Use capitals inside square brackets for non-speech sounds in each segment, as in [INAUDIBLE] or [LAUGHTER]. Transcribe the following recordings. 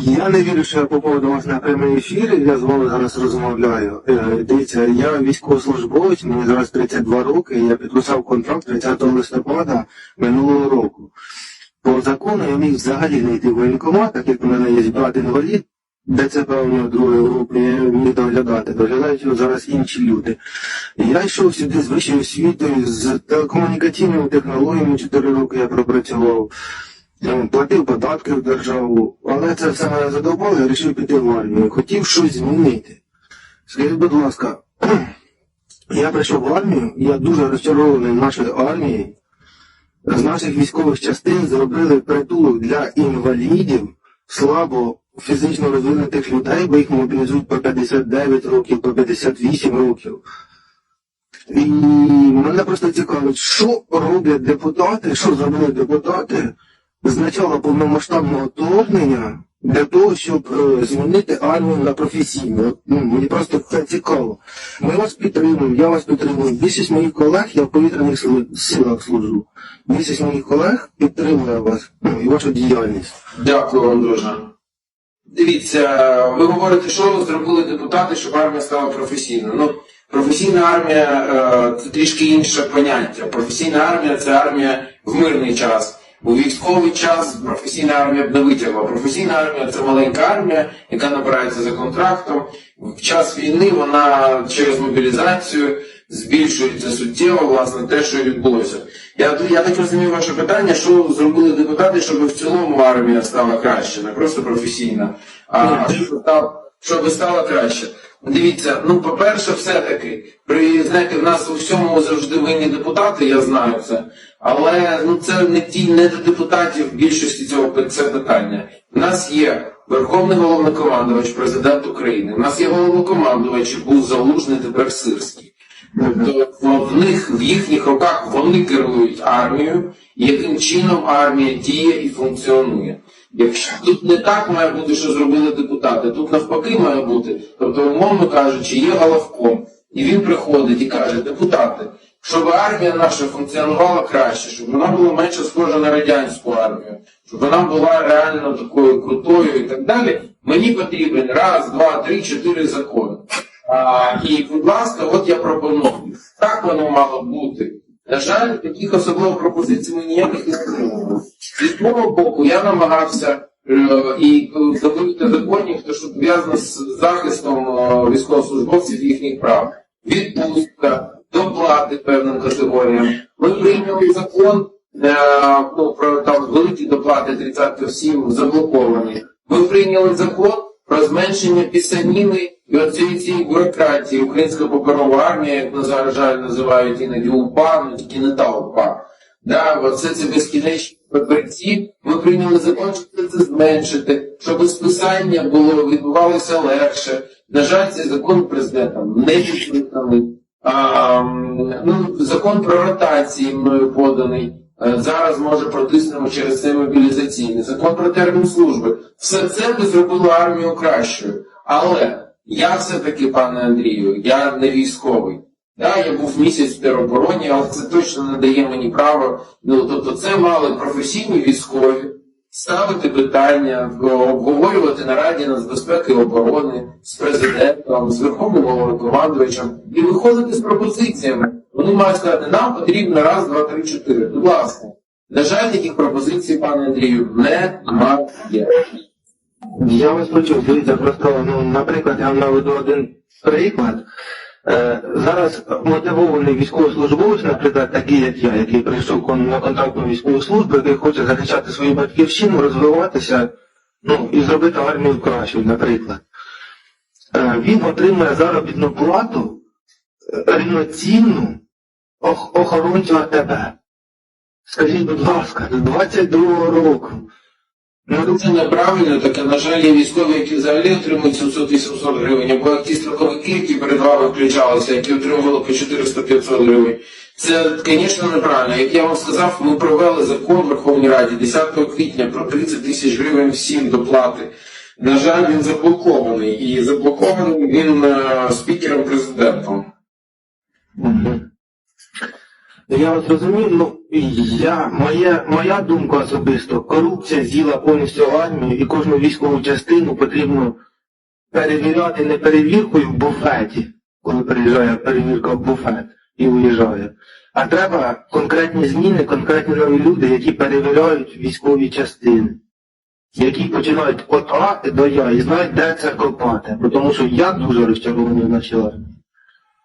Я не вірю, що я попав до вас на прямий ефір, я з вами зараз розмовляю. Е, Дивіться, я військовослужбовець, мені зараз 32 роки, я підписав контракт 30 листопада минулого року. По закону я міг взагалі не йти в воєнкомат, так як у мене є брат інвалід, ДЦП у нього другої групи, я міг доглядати. Доглядають зараз інші люди. Я йшов сюди з вищою освітою, з телекомунікаційними технологіями 4 роки я пропрацював. Е, Платив податки в державу, але це все мене задовбало, я вирішив піти в армію. Хотів щось змінити. Скажіть, будь ласка, [CLEARS THROAT] я прийшов в армію, я дуже розчарований нашою армією. З наших військових частин зробили притулок для інвалідів, слабо фізично розвинутих людей, бо їх мобілізують по 59 років, по 58 років. І мене просто цікавить, що роблять депутати, що зробили депутати з начала повномасштабного вторгнення для того, щоб е, змінити армію на професійну. Ну, мені просто це цікаво. Ми вас підтримуємо, я вас підтримую. Більшість моїх колег, я в повітряних силах служу. Більшість моїх колег підтримує вас ну, і вашу діяльність. Дякую вам дуже. Дивіться, ви говорите, що зробили депутати, щоб армія стала професійною. Ну, професійна армія е, це трішки інше поняття. Професійна армія це армія в мирний час. У військовий час професійна армія б не витягла. Професійна армія це маленька армія, яка набирається за контрактом. В час війни вона через мобілізацію збільшується суттєво, власне, те, що і відбулося. Я, я так розумію ваше питання, що зробили депутати, щоб в цілому армія стала краще, не просто професійна, а щоб стала, щоб стала краще. Дивіться, ну по-перше, все-таки, при знаєте, в нас у всьому завжди винні депутати, я знаю це. Але ну це не ті, не до депутатів більшості цього це питання. У нас є Верховний головнокомандувач, президент України. У нас є головнокомандувач, був залужний тепер Сирський. Тобто в них в їхніх руках вони керують армією, яким чином армія діє і функціонує. Якщо тут не так має бути, що зробили депутати, тут навпаки має бути. Тобто, умовно кажучи, є головком, і він приходить і каже, депутати, щоб армія наша функціонувала краще, щоб вона була менше схожа на радянську армію, щоб вона була реально такою крутою і так далі. Мені потрібен раз, два, три, чотири закони. А, і, будь ласка, от я пропоную. Так воно мало бути. На жаль, таких особливих пропозицій ми ніяких не отримали. Зі свого боку, я намагався е, і е, добити законів, то що пов'язано з захистом е, військовослужбовців їхніх прав. Відпустка, доплати певним категоріям. Ми прийняли закон ну, про там великі доплати 30 осіб заблоковані. Ми прийняли закон про зменшення пісаніни і оцієї цієї бюрократії. Українська паперова армія, як на жаль називають іноді УПА, ну тільки не та УПА. Да, оце це безкінечні папірці. Ми прийняли закон, щоб це зменшити, щоб списання було відбувалося легше. На жаль, цей закон президентом не підписаний. Ну, закон про ротації мною поданий. Е, Зараз може протиснемо через цей мобілізаційний закон про термін служби. Все це би зробило армію кращою. Але я все-таки, пане Андрію, я не військовий. Да, я був місяць в теробороні, але це точно не дає мені права. Ну, тобто це мали професійні військові ставити питання, обговорювати на Раді нацбезпеки і оборони з президентом, з верховним головнокомандувачем і виходити з пропозиціями. Вони мають сказати, нам потрібно раз, два, три, чотири. Будь ласка. На жаль, таких пропозицій, пане Андрію, немає. Я вас почув, дивіться, просто, ну, наприклад, я вам наведу один приклад. Е, зараз мотивований військовослужбовець, наприклад, такий як я, який прийшов на контрактну військову службу, який хоче захищати свою батьківщину, розвиватися, ну, і зробити армію кращою, наприклад. Е, він отримує заробітну плату е, рівноцінну ох- охоронцю АТБ. Скажіть, будь ласка, з 22-го року. Це неправильно, таке, на жаль, є військові, які взагалі отримують 700-800 гривень, або ті строковики, які перед вами включалися, які отримували по 400-500 гривень. Це, звісно, неправильно. Як я вам сказав, ми провели закон в Верховній Раді 10 квітня про 30 тисяч гривень всім доплати. На жаль, він заблокований. І заблокований він е, спікером президентом. Мгм. Я вас розумію, ну я, моя, моя думка особисто, корупція з'їла повністю армію і кожну військову частину потрібно перевіряти не перевіркою в буфеті, коли приїжджає перевірка в буфет і уїжджає. А треба конкретні зміни, конкретні нові люди, які перевіряють військові частини, які починають от А до Я і знають, де це копати. Тому що я дуже розчарований в нашій армії.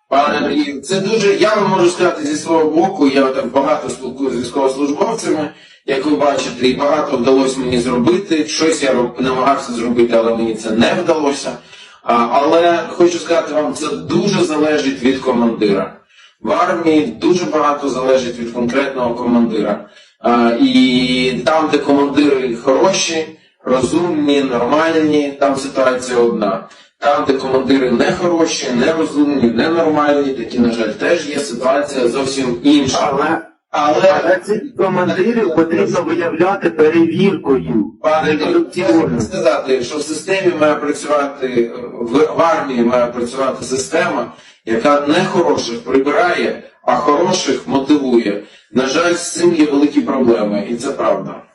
Пане Андрію, це дуже, я вам можу сказати зі свого боку, я так багато спілкуюся з військовослужбовцями, як ви бачите, і багато вдалося мені зробити. Щось я намагався зробити, але мені це не вдалося. Але хочу сказати вам, це дуже залежить від командира. В армії дуже багато залежить від конкретного командира. І там, де командири хороші, розумні, нормальні, там ситуація одна. Там, де командири не хороші, нерозумні, ненормальні, такі, на жаль, теж є ситуація зовсім інша. Але, Але, але цих командирів потрібно виявляти перевіркою. пане не я хочу сказати, що в системі має працювати, в, в армії має працювати система, яка не хороших прибирає, а хороших мотивує. На жаль, з цим є великі проблеми, і це правда.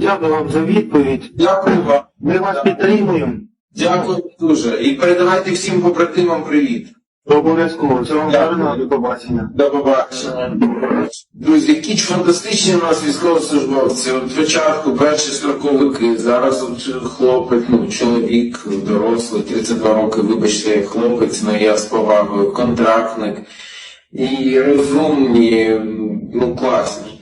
Дякую вам за відповідь. Дякую вам. Ми вас підтримуємо. Дякую дуже. І передавайте всім побратимам привіт. Обов'язково. Це вам Дякую. гарно до побачення. До побачення. Друзі, які ж фантастичні у нас військовослужбовці. От спочатку перші строковики, зараз от хлопець, ну, чоловік, дорослий, 32 роки, вибачте, хлопець, ну я з повагою, контрактник. І розумні, ну класні.